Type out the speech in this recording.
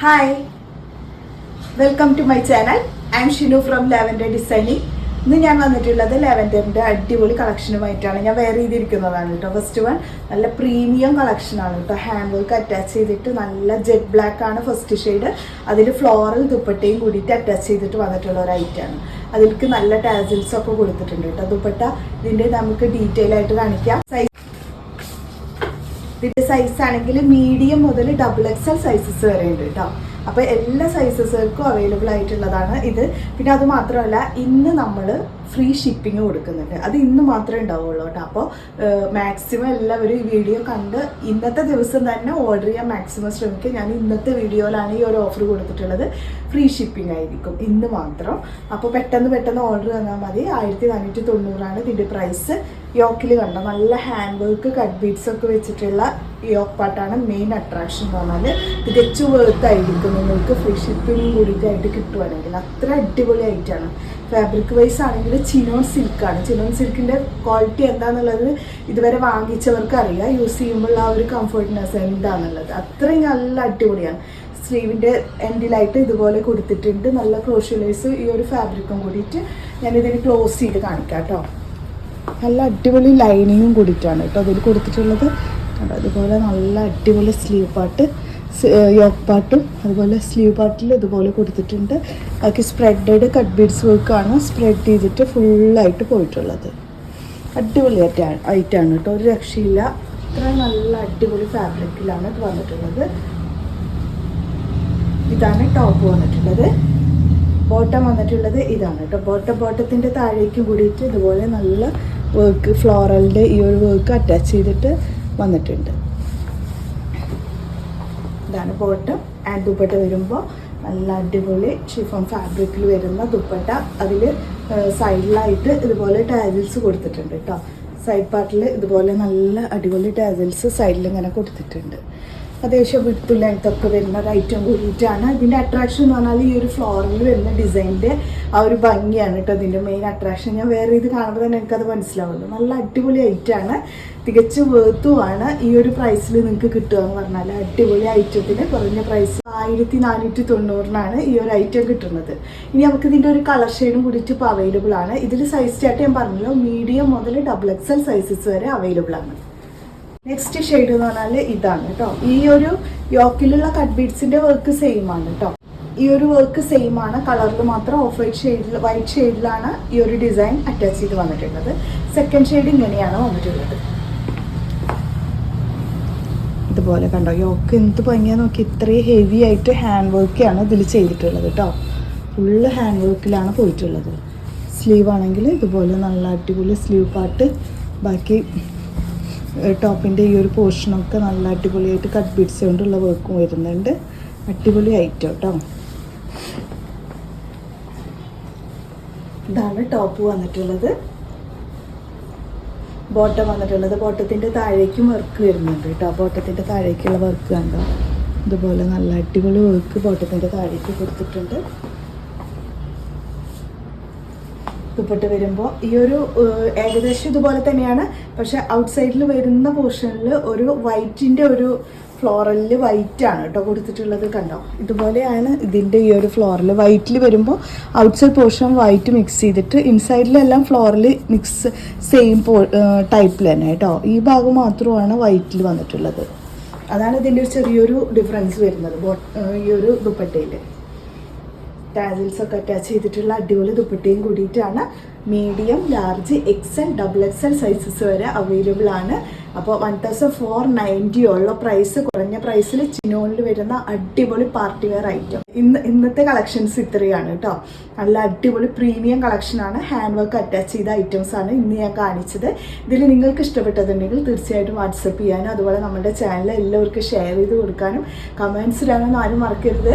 Hi welcome to my channel I am Shinu from Lavender Designing ഇന്ന് ഞാൻ വന്നിട്ടുള്ളത് ലാവൻഡറിന്റെ അടിപൊളി കളക്ഷനുമായിട്ടാണ് ഞാൻ വെയർ ചെയ്തിരിക്കുന്നതാണ് കേട്ടോ. ഫസ്റ്റ് വൺ നല്ല പ്രീമിയം കളക്ഷനാണ് കേട്ടോ. ഹാൻഡ് വർക്ക് അറ്റാച്ച് ചെയ്തിട്ട് നല്ല ജെറ്റ് ബ്ലാക്ക് ആണ് ഫസ്റ്റ് ഷെയ്ഡ് അതിൽ ഫ്ലോറൽ ദുപ്പട്ടയും കൂടിയിട്ട് അറ്റാച്ച് ചെയ്തിട്ട് വന്നിട്ടുള്ള ഒരു ഐറ്റമാണ് അതിലേക്ക് നല്ല ടാസിൽസൊക്കെ കൊടുത്തിട്ടുണ്ട് കേട്ടോ. ദുപ്പട്ട ഇതിന്റെ നമുക്ക് ഡീറ്റെയിൽ ആയിട്ട് കാണിക്കാം. സൈസ് ഇതിന്റെ സൈസ് ആണെങ്കിൽ മീഡിയം മുതൽ ഡബിൾ എക്സ് എൽ സൈസസ് വരെ ഉണ്ട് കേട്ടോ അപ്പോൾ എല്ലാ സൈസസുകൾക്കും അവൈലബിൾ ആയിട്ടുള്ളതാണ് ഇത്. പിന്നെ അത് മാത്രമല്ല ഇന്ന് നമ്മൾ ഫ്രീ ഷിപ്പിംഗ് കൊടുക്കുന്നുണ്ട്. അത് ഇന്ന് മാത്രമേ ഉണ്ടാവുള്ളൂ കേട്ടോ അപ്പോൾ മാക്സിമം എല്ലാവരും ഈ വീഡിയോ കണ്ട് ഇന്നത്തെ ദിവസം തന്നെ ഓർഡർ ചെയ്യാൻ മാക്സിമം ശ്രമിക്കുക. ഞാൻ ഇന്നത്തെ വീഡിയോയിലാണ് ഈ ഒരു ഓഫർ കൊടുത്തിട്ടുള്ളത്. ഫ്രീ ഷിപ്പിംഗ് ആയിരിക്കും ഇന്ന് മാത്രം. അപ്പോൾ പെട്ടെന്ന് പെട്ടെന്ന് ഓർഡർ തന്നാൽ മതി. ആയിരത്തി നാനൂറ്റി തൊണ്ണൂറാണ് ഇതിന്റെ പ്രൈസ് യോക്കിൽ കണ്ട? നല്ല ഹാൻഡ് വർക്ക് കട്ട് ബീഡ്സ് ഒക്കെ വെച്ചിട്ടുള്ള യോക്ക് പാട്ടാണ് മെയിൻ അട്രാക്ഷൻ എന്ന് പറഞ്ഞാൽ തികച്ചു വേർത്തായിരിക്കും നിങ്ങൾക്ക് ഫ്രീ ഷിപ്പിംഗ് കൂടിയിട്ടായിട്ട് കിട്ടുവാണെങ്കിൽ. അത്ര അടിപൊളി ആയിട്ടാണ് ഫാബ്രിക് വൈസ് ആണെങ്കിൽ ചിനോൺ സിൽക്കാണ് ചിനോൺ സിൽക്കിന്റെ ക്വാളിറ്റി എന്താണെന്നുള്ളത് ഇതുവരെ വാങ്ങിച്ചവർക്ക് അറിയാം. യൂസ് ചെയ്യുമ്പോൾ ആ ഒരു കംഫർട്ട്നെസ് എന്താണെന്നുള്ളത് അത്രയും നല്ല അടിപൊളിയാണ്. സ്ലീവിന്റെ എൻഡിലായിട്ട് ഇതുപോലെ കൊടുത്തിട്ടുണ്ട്. നല്ല ക്രോഷ്യലൈസ് ഈ ഒരു ഫാബ്രിക്കും കൂടിയിട്ട് ഞാനിതിന് ക്ലോസ് ചെയ്ത് കാണിക്കാം കേട്ടോ. നല്ല അടിപൊളി ലൈനിങ്ങും കൂടിയിട്ടാണ് കേട്ടോ അതിൽ കൊടുത്തിട്ടുള്ളത്. കണ്ടോ അതുപോലെ നല്ല അടിപൊളി സ്ലീവ് പാട്ട് യോക്ക് പാട്ടും അതുപോലെ സ്ലീവ് പാട്ടിൽ ഇതുപോലെ കൊടുത്തിട്ടുണ്ട്. ബാക്കി സ്പ്രെഡഡ് കട്ട് ബീഡ്സ് വർക്കാണ് സ്പ്രെഡ് ചെയ്തിട്ട് ഫുള്ളായിട്ട് പോയിട്ടുള്ളത്. അടിപൊളി ആയിട്ടാണ് ആയിട്ടാണ് കേട്ടോ. ഒരു രക്ഷയില്ല. ഇത്ര നല്ല അടിപൊളി ഫാബ്രിക്കിലാണ് ഇത് വന്നിട്ടുള്ളത്. ഇതാണ് ടോപ്പ് വന്നിട്ടുള്ളത്. ബോട്ടം വന്നിട്ടുള്ളത് ഇതാണ് കേട്ടോ. ബോട്ടം ബോട്ടത്തിന്റെ താഴേക്ക് കൂടിയിട്ട് ഇതുപോലെ നല്ല വർക്ക് ഫ്ലോറലിന്റെ ഈ ഒരു വർക്ക് അറ്റാച്ച് ചെയ്തിട്ട് വന്നിട്ടുണ്ട്. ഇതാണ് പോട്ട് ആൻഡ് ദുപ്പട്ട വരുമ്പോൾ നല്ല അടിപൊളി ഷിഫോൺ ഫാബ്രിക്കിൽ വരുന്ന ദുപ്പട്ട. അതിൽ സൈഡിലായിട്ട് ഇതുപോലെ ടാജിൽസ് കൊടുത്തിട്ടുണ്ട് കേട്ടോ സൈഡ് പാർട്ടിൽ ഇതുപോലെ നല്ല അടിപൊളി ടാജിൽസ് സൈഡിൽ ഇങ്ങനെ കൊടുത്തിട്ടുണ്ട്. അത്യാവശ്യം വിട്ടു ലെങ്ത്തൊക്കെ വരുന്നത് ഐറ്റം കൂടിയിട്ടാണ്. ഇതിന്റെ അട്രാക്ഷൻ എന്ന് പറഞ്ഞാൽ ഈ ഒരു ഫ്ലോറിൽ വരുന്ന ഡിസൈനിന്റെ ആ ഒരു ഭംഗിയാണ് കേട്ടോ ഇതിന്റെ മെയിൻ അട്രാക്ഷൻ ഞാൻ വേറെ ഇത് കാണുമ്പോൾ തന്നെ എനിക്കത് മനസ്സിലാവുള്ളൂ. നല്ല അടിപൊളി ഐറ്റമാണ് തികച്ചു വേർത്തുമാണ് ഈ ഒരു പ്രൈസിൽ നിങ്ങൾക്ക് കിട്ടുക എന്ന് പറഞ്ഞാൽ അടിപൊളി ഐറ്റത്തിന് കുറഞ്ഞ പ്രൈസ് ആയിരത്തി നാനൂറ്റി തൊണ്ണൂറിനാണ് ഈ ഒരു ഐറ്റം കിട്ടുന്നത്. ഇനി നമുക്ക് ഇതിന്റെ ഒരു കളർ ഷെയ്ഡും കൂടിയിട്ട് ഇപ്പോൾ അവൈലബിൾ ആണ്. ഇതിൽ സൈസ് ചാർട്ട് ഞാൻ പറഞ്ഞല്ലോ. മീഡിയം മുതൽ ഡബിൾ എക്സൽ സൈസസ് വരെ അവൈലബിൾ ആണ്. നെക്സ്റ്റ് ഷെയ്ഡ് എന്ന് പറഞ്ഞാൽ ഇതാണ് കേട്ടോ. ഈ ഒരു യോക്കിലുള്ള കട്ട് ബീഡ്സിന്റെ വർക്ക് സെയിം ആണ് കേട്ടോ. ഈ ഒരു വർക്ക് സെയിം ആണ്. കളറിൽ മാത്രം ഓഫ് വൈറ്റ് ഷെയ്ഡിൽ വൈറ്റ് ഷെയ്ഡിലാണ് ഈ ഒരു ഡിസൈൻ അറ്റാച്ച് ചെയ്ത് വന്നിട്ടുള്ളത്. സെക്കൻഡ് ഷെയ്ഡ് ഇങ്ങനെയാണ് വന്നിട്ടുള്ളത്. ഇതുപോലെ കണ്ടോ? യോക്ക് എന്ത് ഭംഗിയാ നോക്കി. ഇത്രയും ഹെവി ആയിട്ട് ഹാൻഡ് വർക്കാണ് ഇതിൽ ചെയ്തിട്ടുള്ളത് കേട്ടോ. ഫുള്ള് ഹാൻഡ് വർക്കിലാണ് പോയിട്ടുള്ളത്. സ്ലീവ് ആണെങ്കിൽ ഇതുപോലെ നല്ല അടിപൊളി സ്ലീവ് പാർട്ട് ബാക്കി ടോപ്പിന്റെ ഈ ഒരു പോർഷനൊക്കെ നല്ല അടിപൊളിയായിട്ട് കട്ട് ബീഡ്സ് കൊണ്ടുള്ള വർക്കും വരുന്നുണ്ട്. അടിപൊളി ഐറ്റം കേട്ടോ. ഇതാണ് ടോപ്പ് വന്നിട്ടുള്ളത്. ബോട്ടം വന്നിട്ടുള്ളത്. ബോട്ടത്തിന്റെ താഴേക്കും വർക്ക് വരുന്നുണ്ട് കേട്ടോ. ബോട്ടത്തിന്റെ താഴേക്കുള്ള വർക്ക് കണ്ടോ? ഇതുപോലെ നല്ല അടിപൊളി വർക്ക് ബോട്ടത്തിന്റെ താഴേക്ക് കൊടുത്തിട്ടുണ്ട്. ദുപ്പട്ട വരുമ്പോൾ ഈ ഒരു ഏകദേശം ഇതുപോലെ തന്നെയാണ്. പക്ഷെ ഔട്ട് സൈഡിൽ വരുന്ന പോർഷനിൽ ഒരു വൈറ്റിന്റെ ഒരു ഫ്ലോറലിൽ വൈറ്റ് ആണ് കേട്ടോ കൊടുത്തിട്ടുള്ളത് കണ്ടോ? ഇതുപോലെയാണ് ഇതിന്റെ ഈ ഒരു ഫ്ലോറൽ വൈറ്റിൽ വരുമ്പോൾ outside portion white mix ചെയ്തിട്ട് ഇൻസൈഡിലെല്ലാം ഫ്ലോറൽ മിക്സ് സെയിം പോ ടൈപ്പിൽ തന്നെ കേട്ടോ. ഈ ഭാഗം മാത്രമാണ് വൈറ്റിൽ വന്നിട്ടുള്ളത്. അതാണ് ഇതിന്റെ ഒരു ചെറിയൊരു ഡിഫറൻസ് വരുന്നത് ഈ ഒരു ദുപ്പട്ടയിൽ ടാസിൽസ് ഒക്കെ അറ്റാച്ച് ചെയ്തിട്ടുള്ള അടിപൊളി ദുപ്പട്ടയും കൂടിയിട്ടാണ് medium large XL double XL sizes വരെ അവൈലബിൾ ആണ്. അപ്പോൾ വൺ തൗസൻഡ് ഫോർ നയന്റി ഉള്ള പ്രൈസ് കുറഞ്ഞ പ്രൈസിൽ ചിനോണിൽ വരുന്ന അടിപൊളി പാർട്ടി വെയർ ഐറ്റം ഇന്ന് ഇന്നത്തെ കളക്ഷൻസ് ഇത്രയാണ് കേട്ടോ നല്ല അടിപൊളി പ്രീമിയം കളക്ഷനാണ് ഹാൻഡ് വർക്ക് അറ്റാച്ച് ചെയ്ത ഐറ്റംസ് ആണ് ഇന്ന് ഞാൻ കാണിച്ചത്. ഇതിൽ നിങ്ങൾക്ക് ഇഷ്ടപ്പെട്ടതുണ്ടെങ്കിൽ തീർച്ചയായിട്ടും വാട്സപ്പ് ചെയ്യാനും അതുപോലെ നമ്മുടെ ചാനൽ എല്ലാവർക്കും ഷെയർ ചെയ്ത് കൊടുക്കാനും കമൻസ് ഇടാനൊന്നും ആരും മറക്കരുത്.